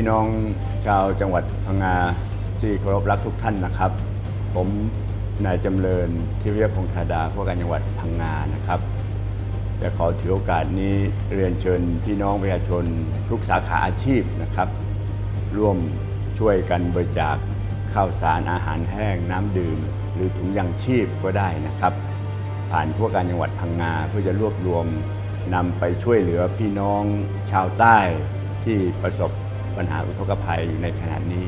พี่น้องชาวจังหวัดพังงาที่เคารพรักทุกท่านนะครับ ผมนายจำเริญทิพยพงษ์ธาดาผู้ว่าการจังหวัดพังงานะครับจะขอถือโอกาสนี้เรียนเชิญพี่น้องประชาชนทุกสาขาอาชีพนะครับ ร่วมช่วยกันบริจาคข้าวสารอาหารแห้งน้ำดื่ม หรือถุงยังชีพก็ได้นะครับ ผ่านผู้ว่าการจังหวัดพังงาเพื่อจะรวบรวมนำไปช่วยเหลือพี่น้องชาวใต้ที่ประสบ ปัญหาอุทกภัยอยู่ในขณะนี้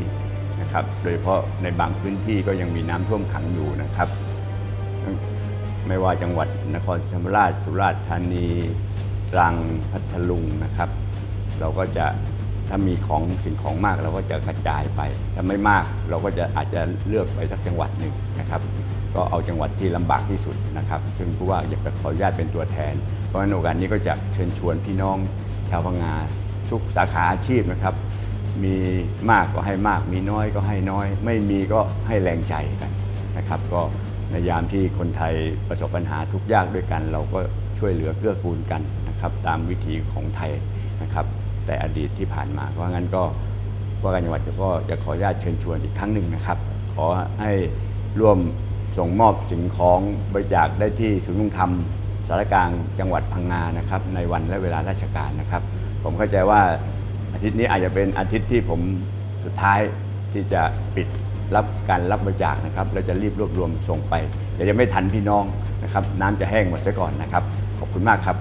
นะครับ โดยเฉพาะในบางพื้นที่ก็ยังมีน้ำท่วมขังอยู่นะครับ ไม่ว่าจังหวัดนครศรีธรรมราช สุราษฎร์ธานีตรังพัทลุงนะครับ เราก็จะถ้ามีของสิ่งของมากเราก็จะกระจายไปถ้าไม่มากเราก็จะอาจจะเลือกไปสักจังหวัดหนึ่งนะครับ ก็เอาจังหวัดที่ลำบากที่สุดนะครับ ซึ่งผู้ว่าอยากจะขออนุญาตเป็นตัวแทน เพราะฉะนั้นโอกาสนี้ก็จะเชิญชวนพี่น้องชาวพังงา ทุกสาขาอาชีพนะครับ มีมากก็ให้มาก มีน้อยก็ให้น้อย ไม่มีก็ให้แรงใจกันนะครับ ก็ในยามที่คนไทยประสบปัญหาทุกยากด้วยกัน เราก็ช่วยเหลือเกื้อกูลกันนะครับตามวิถีของไทยนะครับ แต่อดีตที่ผ่านมาเพราะงั้นก็ว่าการจังหวัดก็จะขออนุญาตเชิญชวนอีกครั้งหนึ่งนะครับ ขอให้ร่วมส่งมอบสิ่งของบริจาคได้ที่ศูนย์นุ่งธรรมสารกลางจังหวัดพังงานะครับ ในวันและเวลาราชการนะครับ ผมเข้าใจว่าอาทิตย์นี้อาจจะเป็นอาทิตย์ที่ผมสุดท้ายที่จะปิดรับการรับบริจาคนะครับแล้วจะรีบรวบรวมส่งไปเดี๋ยวจะไม่ทันพี่น้องนะครับ น้ำจะแห้งหมดซะก่อนนะครับ ขอบคุณมากครับ